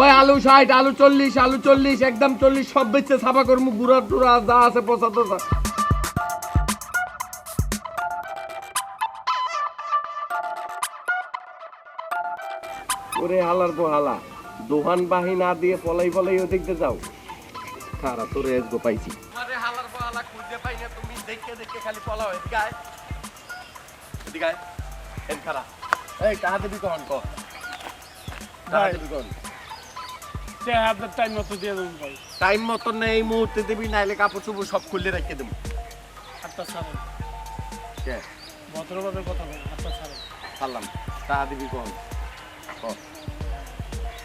ওই আলু ষাট, আলু চল্লিশ আলু চল্লিশ, একদম চল্লিশ, সব বেচছে সাফা করব গুড়া টুরা যা আছে ওরে হালার পো হালা দোকান বাহি না দিয়ে পলাই পলাই ও দেখতে যাও। খারা, তোর এস গো পাইছি। আরে হালার হালা, খুঁজে পাই না তুমি, দেখে দেখে খালি এন খারা, এই কাহা দেবি কখন ক? কাহা দেবি কখন সে আপনার টাইম মতো দিয়ে দেবো ভাই। টাইম মতন না এই মুহূর্তে দিবি নাইলে কাপড় চুপড় সব খুলে রেখে দেবো। আটটা ছাড়েন। কে? ভদ্রভাবে কথা বলেন আটটা ছাড়েন। ছাড়লাম। টাকা দিবি কখন? ক।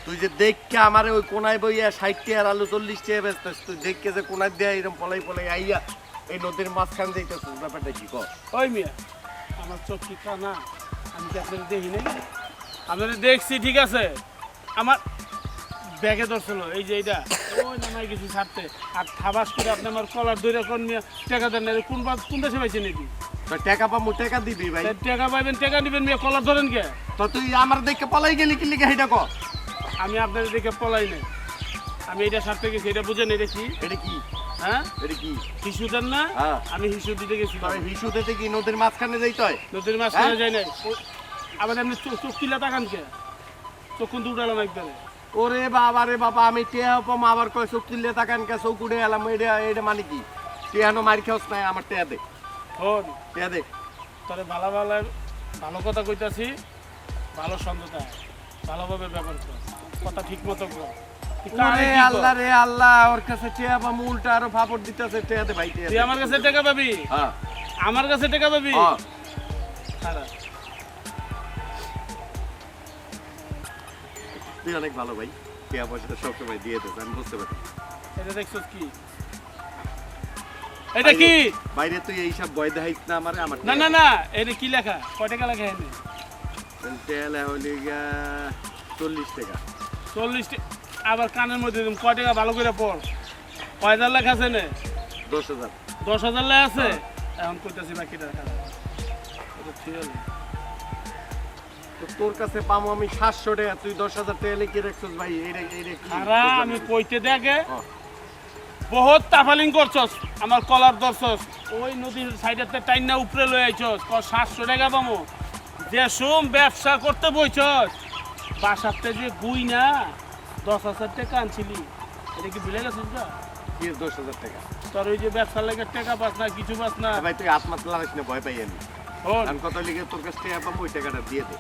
তুই যে দেখকে আমার ওই কোনায় বইয়া ষাট টাকার আলু চল্লিশ টাকা বেচতেছ তুই দেখকে যে কোনায় দেয়া এরকম পলাই পলাই আইয়া এই নদীর মাঝখান যাইতেছিস ব্যাপারটা কি কর ওই মিয়া আমার চোখ কি না আমি কি আপনাদের দেখি নাই? আপনাদের দেখছি ঠিক আছে। আমার ব্যাগে ধরছিল এই যে এইটা। ওই নামাই গেছি ছাড়তে। আর থাবাস করে আপনি আমার কলার দইরা কোন মিয়া টাকা দেন কোন কোন দেশে পাইছেন নাকি টাকা পাবো টাকা দিবি ভাই। টাকা পাইবেন টাকা নিবেন মিয়া কলার ধরেন কে? তো তুই আমার দেখে পলাই গেলি কি লিখে এটা কর আমি আপনাদের দেখে পলাই নাই। আমি এটা ছাড়তে গেছি এটা বুঝেন এটা কি? এটা কি? হ্যাঁ? এটা কি? হিসু দেন না? হ্যাঁ। আমি হিসু দিতে গেছি। হিসু দিতে কি নদীর মাঝখানে যাইতে হয়? নদীর হ্যাঁ? খাওয়া নাই। আবার চোখ চোখ কিলা তাকান কে? চোখ কোন দুটালাম একবারে ওরে বাবা রে বাবা আমি টিয়া পাম আবার কয় চোখ তুললে তাকান কে চোখ উড়ে এলাম? এটা এটা মানে কি? টিয়ানো মার খাওস নাই আমার টিয়া দে। হন টিয়া দে। তোরে ভালো ভালো ভালো কথা কইতাছি ভালো সন্ধ্যতা ভালোভাবে ব্যবহার কর। কথা ঠিক মতো কর ওরে আল্লাহ রে আল্লাহ ওর কাছে টিয়া পাম উল্টা আরও ফাপড় দিতেছে টিয়া দে ভাই টিয়া তুই আমার কাছে টাকা পাবি? হ্যাঁ। আমার কাছে টাকা পাবি? হ্যাঁ। তুই অনেক ভালো ভাই। টিয়া পয়সাটা সবসময় দিয়ে দেবে আমি বুঝতে পারি এটা দেখছস কি? এটা কি? বাইরে তুই এইসব বয় দেখাইস না আমারে আমার না না না এটা কি লেখা? কয় টাকা লেখা এনে? টিয়া হলে গিয়া চল্লিশ টাকা। চল্লিশ আবার কানের মধ্যে দিম কয় টাকা ভালো করে পড়। কয় হাজার লেখা আছে নে দশ হাজার। দশ হাজার লেখা আছে? এখন কইতাছি বাকিটা টাকা এটা ঠিক আছে। তো তোর কাছে পামো আমি সাতশো টাকা তুই দশ হাজার টাকা লিখে রাখছিস ভাই আমি কইতে দেখে। বহুত তাফালিং করছস আমার কলার ধরছস। ওই নদীর সাইডেতে টাইনা উপরে লই আইছস ক সাতশো টাকা পামো। যে সুম ব্যবসা করতে বইছস বাসাতে যে গুই না দশ হাজার টাকা আনছিলি। এটা কি ভুলে গেছিস না কি দশ হাজার টাকা? তোর ওই যে ব্যবসার লাগে টাকা পাস না কিছু পাস না। ভাই তুই আত্মাত না ভয় পাই আমি। আমি কত লিখে তোর কাছ থেকে পাবো ওই টাকাটা দিয়ে দে।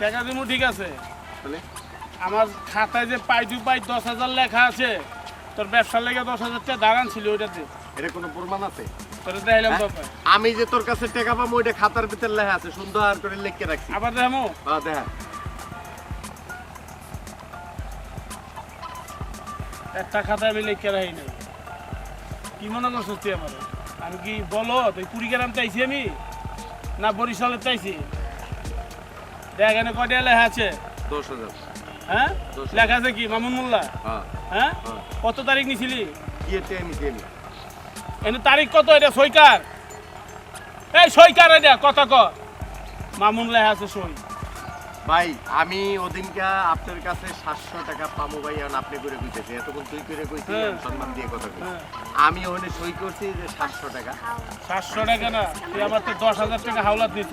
টাকা দিমু ঠিক আছে? আমার খাতায় যে পাই টু পাই দশ হাজার লেখা আছে তোর ব্যবসার লেগে দশ হাজার টাকা দাঁড়ান ছিল ওইটাতে। এটা কোনো প্রমাণ আছে? হ্যাঁ? আমি যে তোর কাছে টাকা পাবো ওইটা খাতার ভিতরে লেখা আছে সুন্দর করে লিখে রাখছি। আবার দেখামো? হ্যাঁ দেখা। একটা খাতায় আমি লিখে রাখি নাই। কি মনে করছিস তুই আমার? আমি কি বলো তুই কুড়িগ্রাম চাইছি আমি? না বরিশালে চাইছি? দেখ এখানে কয়টা লেখা আছে? দশ হাজার। হ্যাঁ? লেখা আছে কি? মামুন মোল্লা? হ্যাঁ। হ্যাঁ? হ্যাঁ। কত তারিখ নিছিলি? এনে তারিখ কত এটা? সইকার এই সইকার এটা কত ক। মামুন লেখা আছে সই। ভাই আমি ওদিনকা আপনার কাছে সাতশো টাকা পাবো ভাই এখন আপনি করে কইতেছে এতক্ষণ তুই করে কইছি হ্যাঁ। সম্মান দিয়ে কথা কই। আমি ওখানে সই করছি যে সাতশো টাকা। সাতশো টাকা না তুই আমার তো দশ হাজার টাকা হাওলাত দিত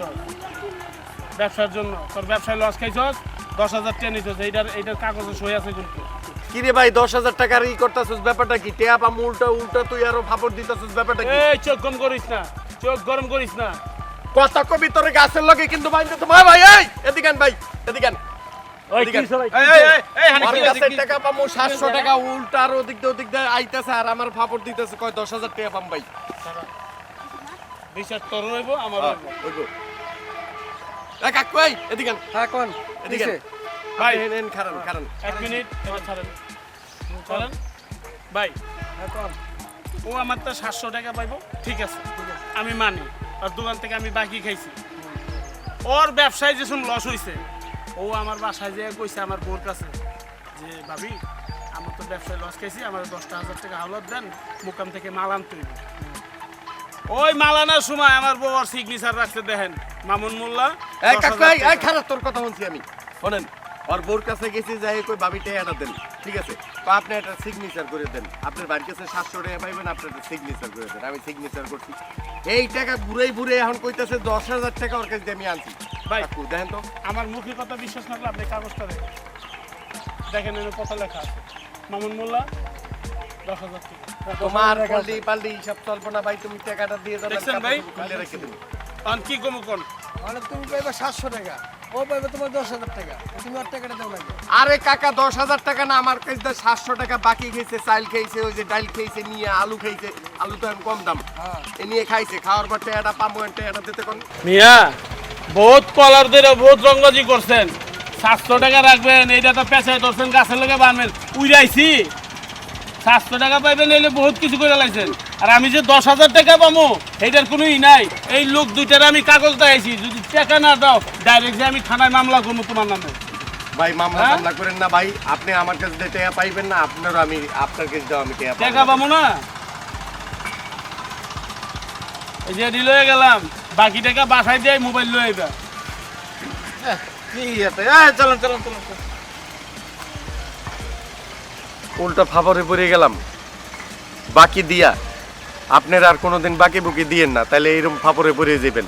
ব্যবসার জন্য। তোর ব্যবসায় লস খাইছস দশ হাজার টাকা নিত এইটার এইটার কাগজে সই আছে কিন্তু। কিরে ভাই দশ হাজার টাকার ই করতেছিস ব্যাপারটা কি? উল্টা উল্টা তুই আরও ফাপড় দিতেছিস ব্যাপারটা কি? এই চোখ গরম করিস না। চোখ গরম করিস না। কথা কবি তোর গাছের লগে কিন্তু ভাই তো ভাই ভাই এই! এদিকে আন ভাই এদিকে আন। ওই কি সবাই- এই, এই, এই, এই, হানি, কি কাছে টাকা টাকা উল্টা আর ওদিক দিয়ে ওদিক দিয়ে আইতেছে আর আমার ফাপড় দিতেছে কয় দশ হাজার টাকা পাম ভাই। বিশ্বাস তোর রইব আমার হ্যাঁ, এই কাকু এই, এদিকে। হ্যাঁ কোন এদিকে। ভাই। এনে এনে খারান খারান এক মিনিট এবার ছাড়েন। ছাড়েন ভাই। হ্যাঁ কোন। ও আমার তো সাতশো টাকা পাইবো। ঠিক আছে। আমি মানি। আর দোকান থেকে আমি বাকি খাইছি। ওর ব্যবসায় যে শুন লস হইছে ও আমার বাসায় যে কইছে আমার বোর কাছে যে ভাবি আমার তো ব্যবসায় লস খাইছি আমার দশটা হাজার টাকা হাওলাত দেন মুকাম থেকে মাল আনতে ওই মাল আনার সময় আমার বউ আর সিগনেচার রাখতে দেখেন। মামুন মোল্লা এই 10,000 কাকু এই, খারাপ তোর কথা বলছি আমি। শোনেন ওর বোর কাছে গেছি যাই কই বাবি টাকাটা দেন ঠিক আছে? তো আপনি একটা সিগনেচার করে দেন। আপনার বাড়ির কাছে সাতশো টাকা পাইবেন আপনি একটা সিগনেচার করে দেন। আমি সিগনেচার করছি। এই টাকা ঘুরেই ঘুরে এখন কইতাছে দশ হাজার টাকা ওর কাছে আমি আনছি। ভাই। দেখেন তো। আমার মুখে কথা বিশ্বাস না করলে আপনি কাগজটা দেখেন দেখেন এনে কত লেখা আছে। মামুন মোল্লা দশ হাজার টাকা। তোমার পাল্টি পাল্টি হিসাব চলবো না ভাই তুমি টাকাটা দিয়ে দেখছেন ভাই? খুলে রেখে দেবেন অন কি কমু কোন? মানে তুমি পাইবা সাতশো টাকা। ও পাইবে তোমার দশ হাজার টাকা। তুমি আর টাকাটা দাও লাগে আরে কাকা দশ হাজার টাকা না আমার কাছে তো সাতশো টাকা বাকি খেয়েছে চাল খেয়েছে ওই যে ডাল খেয়েছে নিয়ে আলু খেয়েছে। আলু তো এখন কম দাম। হ্যাঁ। এ নিয়ে খাইছে খাওয়ার পর টাকাটা পাবো টাকাটা দিতে কোন মিয়া বহুত কলার ধরে বহুত রঙ্গজি করছেন। সাতশো টাকা রাখবেন এইটা তো পেঁচায় ধরছেন গাছের লোকে বানবেন। উড়াইছি সাতশো টাকা পাইবেন এলে বহুত কিছু করে লাইছেন। আর আমি যে দশ হাজার টাকা পাবো এইটার কোনো ই নাই। এই লোক দুইটার আমি কাগজ দেখাইছি যদি টাকা না দাও ডাইরেক্ট যে আমি থানায় মামলা করব তোমার নামে। ভাই মামলা হ্যাঁ? মামলা করেন না ভাই আপনি আমার কাছে টাকা পাইবেন না আপনারও আমি আপনার কাছে দাও আমি টাকা টাকা পাবো। না? এই যে রেডি লয়ে গেলাম। বাকি টাকা বাসায় দিয়ে মোবাইল লয়ে আইবা। কি এতে? চলো চলো চলো উল্টা ফাফরে পড়ে গেলাম। বাকি দিয়া, আপনার আর কোনোদিন বাকি বুকি দিয়েন না তাহলে এইরকম ফাপরে পড়ে যাবেন।